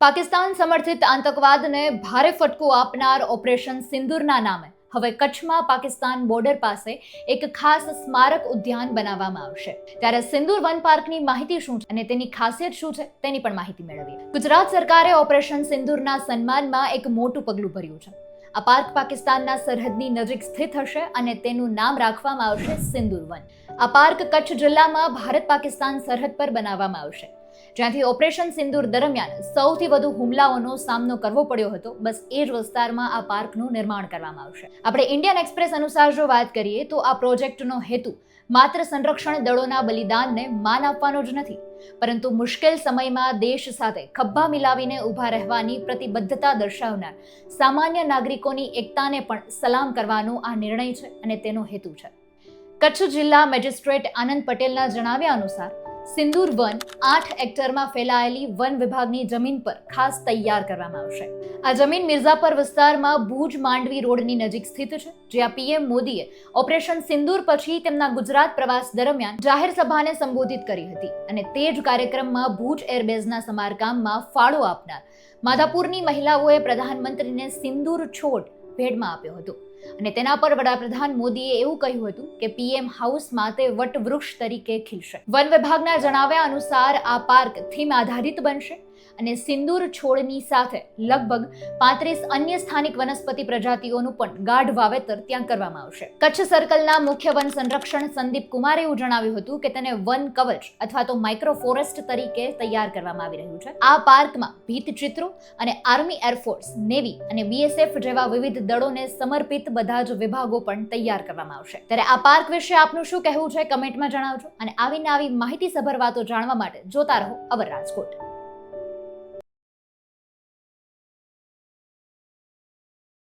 પાકિસ્તાન સમર્થિત આતંકવાદને ભારે ફટકો આપનાર ઓપરેશન સિંદૂરના નામે. હવે કચ્છમાં પાકિસ્તાન બોર્ડર પાસે એક ખાસ સ્મારક ઉદ્યાન બનાવવામાં આવશે. ત્યારે સિંદૂર વન પાર્કની માહિતી શું છે અને તેની ખાસિયત શું છે તેની પણ માહિતી મેળવીએ. ગુજરાત સરકારે ઓપરેશન સિંદૂરના સન્માનમાં એક મોટું પગલું ભર્યું છે. આ પાર્ક પાકિસ્તાનના સરહદની નજીક સ્થિત હશે અને તેનું નામ રાખવામાં આવશે સિંદૂર વન. આ પાર્ક કચ્છ જિલ્લામાં ભારત પાકિસ્તાન સરહદ પર બનાવવામાં આવશે. જ્યાંથી ઓપરેશન સિંદૂર દરમિયાન સૌથી વધુ હુમલાઓનો સામનો કરવો પડ્યો હતો. બસ એ જ વિસ્તારમાં આ પાર્કનું નિર્માણ કરવામાં આવશે. આપણે ઇન્ડિયન એક્સપ્રેસ અનુસાર જો વાત કરીએ તો આ પ્રોજેક્ટનો હેતુ માત્ર સંરક્ષણ દળોના બલિદાનને માન આપવાનો જ નથી, પરંતુ મુશ્કેલ સમયમાં દેશ સાથે ખભા મિલાવીને ઊભા રહેવાની પ્રતિબદ્ધતા દર્શાવનાર સામાન્ય નાગરિકોની એકતાને પણ સલામ કરવાનો આ નિર્ણય છે અને તેનો હેતુ છે. કચ્છ જિલ્લા મેજિસ્ટ્રેટ આનંદ પટેલના જણાવ્યા અનુસાર સિંદૂર વન આઠ હેક્ટરમાં ફેલાયેલી વન વિભાગની જમીન પર ખાસ તૈયાર કરવામાં આવશે. આ જમીન મિર્ઝાપર વિસ્તારમાં ભુજ માંડવી રોડની નજીક સ્થિત છે, જ્યાં પીએમ મોદીએ ઓપરેશન સિંદૂર પછી તેમના ગુજરાત પ્રવાસ દરમિયાન જાહેર સભાને સંબોધિત કરી હતી અને તે જ કાર્યક્રમમાં ભુજ એરબેઝના સમારકામમાં ફાળો આપનાર. માધાપુરની મહિલાઓએ પ્રધાનમંત્રીને સિંદૂર છોડ ભેટમાં આપ્યો હતો. અને તેના પર વડાપ્રધાન મોદીએ એવું કહ્યું હતું કે પીએમ હાઉસમાં તે વટવૃક્ષ તરીકે ખીલશે. વન વિભાગના જણાવ્યા અનુસાર આ પાર્ક થીમ આધારિત બનશે અને સિંદૂર છોડની સાથે લગભગ પાંત્રીસ અન્ય સ્થાનિક વનસ્પતિ પ્રજાતિઓનું પણ ગાઢ વાવેતર ત્યાં કરવામાં આવશે. કચ્છ સર્કલના મુખ્ય વન સંરક્ષણ સંદીપ કુમારે એવું જણાવ્યું હતું કે તેને વન કવચ અથવા તો માઇક્રો ફોરેસ્ટ તરીકે તૈયાર કરવામાં આવી રહ્યું છે. આ પાર્કમાં ભીત ચિત્રો અને આર્મી એરફોર્સ નેવી અને બીએસએફ જેવા વિવિધ દળોને સમર્પિત બધા જ વિભાગો પણ તૈયાર કરવામાં આવશે. ત્યારે આ પાર્ક વિશે આપનું શું કહેવું છે કમેન્ટમાં જણાવજો અને આવી માહિતીસભર વાતો જાણવા માટે જોતા રહો અવર રાજકોટ.